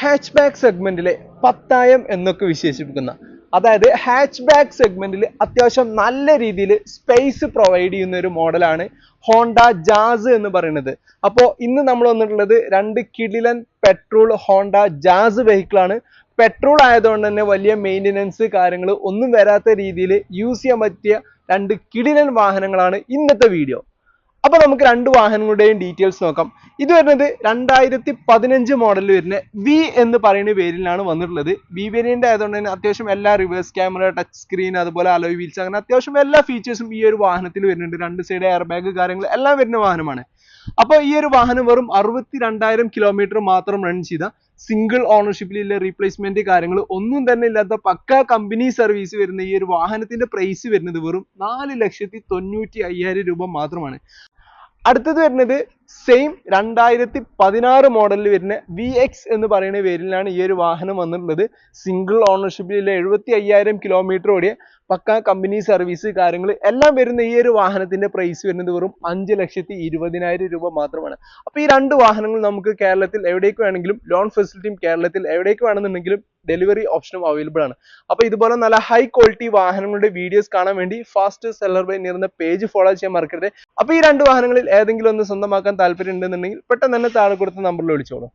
Hatch back സെഗ്മെന്റിലെ പത്തായം എന്നൊക്കെ വിശേഷിപ്പിക്കുന്ന അതായത് ഹാച്ച് ബാക്ക് സെഗ്മെന്റിൽ അത്യാവശ്യം നല്ല രീതിയിൽ സ്പേസ് പ്രൊവൈഡ് ചെയ്യുന്ന ഒരു മോഡലാണ് ഹോണ്ട ജാസ് എന്ന് പറയുന്നത്. അപ്പോൾ ഇന്ന് നമ്മൾ വന്നിട്ടുള്ളത് രണ്ട് കിടിലൻ പെട്രോൾ ഹോണ്ട ജാസ് വെഹിക്കിൾ ആണ്. പെട്രോൾ ആയതുകൊണ്ട് തന്നെ വലിയ മെയിന്റനൻസ് കാര്യങ്ങൾ ഒന്നും വരാത്ത രീതിയിൽ യൂസ് ചെയ്യാൻ പറ്റിയ രണ്ട് കിടിലൻ വാഹനങ്ങളാണ് ഇന്നത്തെ വീഡിയോ അപ്പൊ നമുക്ക് രണ്ട് വാഹനങ്ങളുടെയും ഡീറ്റെയിൽസ് നോക്കാം. ഇത് വരുന്നത് രണ്ടായിരത്തി പതിനഞ്ച് മോഡലിൽ വരുന്ന വി എന്ന് പറയുന്ന പേരിലാണ് വന്നിട്ടുള്ളത്. വി വേരിയന്റ് ആയതുകൊണ്ട് തന്നെ അത്യാവശ്യം എല്ലാ റിവേഴ്സ് ക്യാമറ ടച്ച് സ്ക്രീൻ അതുപോലെ അലോയ് വീൽസ് അങ്ങനെ അത്യാവശ്യം എല്ലാ ഫീച്ചേഴ്സും ഈ ഒരു വാഹനത്തിൽ വരുന്നുണ്ട്. രണ്ട് സൈഡ് എയർ ബാഗ് കാര്യങ്ങൾ എല്ലാം വരുന്ന വാഹനമാണ്. അപ്പോൾ ഈ ഒരു വാഹനം വെറും അറുപത്തി രണ്ടായിരം കിലോമീറ്റർ മാത്രം റൺ ചെയ്ത സിംഗിൾ ഓണർഷിപ്പിലുള്ള റീപ്ലേസ്മെന്റ് കാര്യങ്ങൾ ഒന്നും തന്നെ ഇല്ലാത്ത പക്ക കമ്പനി സർവീസ് വരുന്ന ഈ ഒരു വാഹനത്തിന്റെ പ്രൈസ് വരുന്നത് വെറും നാല് ലക്ഷത്തി തൊണ്ണൂറ്റി അയ്യായിരം രൂപ മാത്രമാണ്. അടുത്തത് വരുന്നത് സെയിം രണ്ടായിരത്തി പതിനാറ് മോഡലിൽ വരുന്ന വി എക്സ് എന്ന് പറയുന്ന പേരിലാണ് ഈ ഒരു വാഹനം വന്നിട്ടുള്ളത്. സിംഗിൾ ഓണർഷിപ്പിൽ എഴുപത്തി അയ്യായിരം കിലോമീറ്റർ ഓടിയ പക്ക കമ്പനി സർവീസ് കാര്യങ്ങൾ എല്ലാം വരുന്ന ഈ ഒരു വാഹനത്തിന്റെ പ്രൈസ് വരുന്നത് വെറും അഞ്ച് ലക്ഷത്തി ഇരുപതിനായിരം രൂപ മാത്രമാണ്. അപ്പോൾ ഈ രണ്ട് വാഹനങ്ങൾ നമുക്ക് കേരളത്തിൽ എവിടേക്ക് വേണമെങ്കിലും ലോൺ ഫെസിലിറ്റിയും കേരളത്തിൽ എവിടേക്ക് വേണമെന്നുണ്ടെങ്കിലും ഡെലിവറി ഓപ്ഷനും അവൈലബിൾ ആണ്. അപ്പോൾ ഇതുപോലെ നല്ല ഹൈ ക്വാളിറ്റി വാഹനങ്ങളുടെ വീഡിയോസ് കാണാൻ വേണ്ടി ഫാസ്റ്റ് സെല്ലർ ബൈ നിറുന്ന പേജ് ഫോളോ ചെയ്യാൻ മറക്കരുത്. അപ്പോൾ ഈ രണ്ട് വാഹനങ്ങളിൽ ഏതെങ്കിലും ഒന്ന് സ്വന്തമാക്കാൻ താല്പര്യം ഉണ്ടെന്നുണ്ടെങ്കിൽ പെട്ടെന്ന് തന്നെ താഴെ കൊടുത്ത നമ്പറിൽ വിളിച്ചോളൂ.